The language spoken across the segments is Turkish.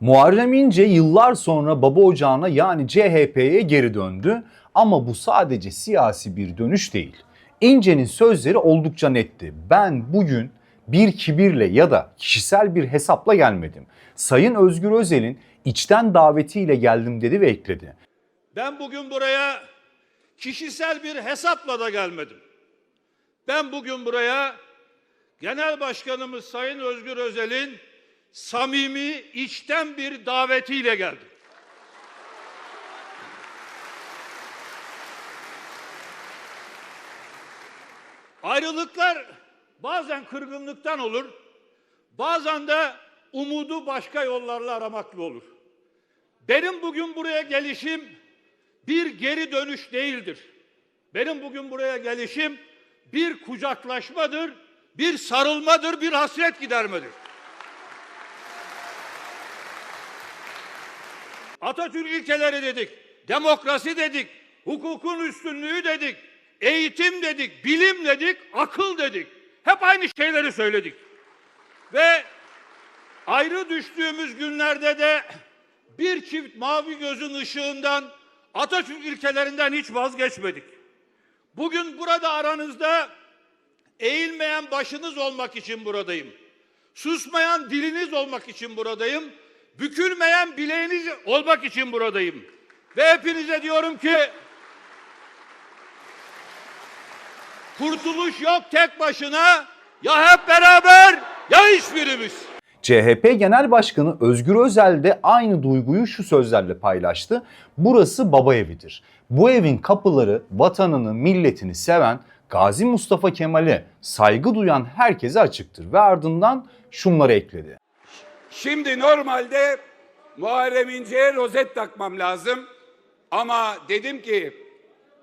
Muharrem İnce yıllar sonra baba ocağına yani CHP'ye geri döndü ama bu sadece siyasi bir dönüş değil. İnce'nin sözleri oldukça netti. Ben bugün bir kibirle ya da kişisel bir hesapla gelmedim. Sayın Özgür Özel'in içten davetiyle geldim dedi ve ekledi. Ben bugün buraya kişisel bir hesapla da gelmedim. Ben bugün buraya Genel Başkanımız Sayın Özgür Özel'in samimi, içten bir davetiyle geldim. Ayrılıklar bazen kırgınlıktan olur, bazen de umudu başka yollarla aramakla olur. Benim bugün buraya gelişim bir geri dönüş değildir. Benim bugün buraya gelişim bir kucaklaşmadır, bir sarılmadır, bir hasret gidermedir. Atatürk ilkeleri dedik, demokrasi dedik, hukukun üstünlüğü dedik, eğitim dedik, bilim dedik, akıl dedik. Hep aynı şeyleri söyledik. Ve ayrı düştüğümüz günlerde de bir çift mavi gözün ışığından Atatürk ilkelerinden hiç vazgeçmedik. Bugün burada aranızda eğilmeyen başınız olmak için buradayım. Susmayan diliniz olmak için buradayım. Bükülmeyen bileğiniz olmak için buradayım. Ve hepinize diyorum ki kurtuluş yok tek başına ya hep beraber ya hiçbirimiz. CHP Genel Başkanı Özgür Özel de aynı duyguyu şu sözlerle paylaştı. Burası baba evidir. Bu evin kapıları vatanını, milletini seven, Gazi Mustafa Kemal'e saygı duyan herkese açıktır. Ve ardından şunları ekledi. Şimdi normalde Muharrem İnce'ye rozet takmam lazım. Ama dedim ki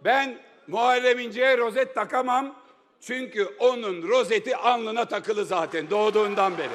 ben Muharrem İnce'ye rozet takamam. Çünkü onun rozeti alnına takılı zaten doğduğundan beri.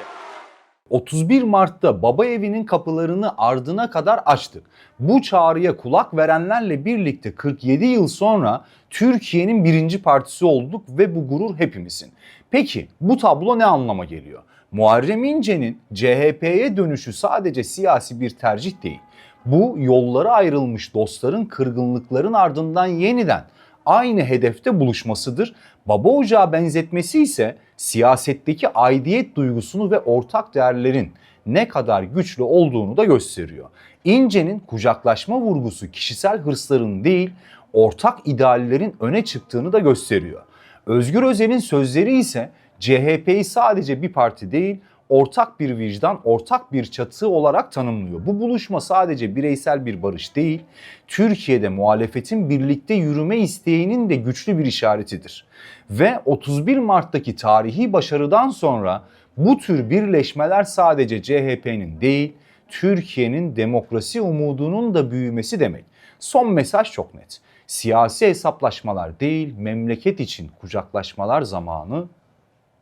31 Mart'ta baba evinin kapılarını ardına kadar açtık. Bu çağrıya kulak verenlerle birlikte 47 yıl sonra Türkiye'nin birinci partisi olduk ve bu gurur hepimizin. Peki bu tablo ne anlama geliyor? Muharrem İnce'nin CHP'ye dönüşü sadece siyasi bir tercih değil. Bu yollara ayrılmış dostların kırgınlıkların ardından yeniden aynı hedefte buluşmasıdır. Baba ocağı benzetmesi ise siyasetteki aidiyet duygusunu ve ortak değerlerin ne kadar güçlü olduğunu da gösteriyor. İnce'nin kucaklaşma vurgusu kişisel hırsların değil, ortak ideallerin öne çıktığını da gösteriyor. Özgür Özel'in sözleri ise CHP'yi sadece bir parti değil, ortak bir vicdan, ortak bir çatı olarak tanımlıyor. Bu buluşma sadece bireysel bir barış değil, Türkiye'de muhalefetin birlikte yürüme isteğinin de güçlü bir işaretidir. Ve 31 Mart'taki tarihi başarıdan sonra bu tür birleşmeler sadece CHP'nin değil, Türkiye'nin demokrasi umudunun da büyümesi demek. Son mesaj çok net. Siyasi hesaplaşmalar değil, memleket için kucaklaşmalar zamanı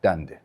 dendi.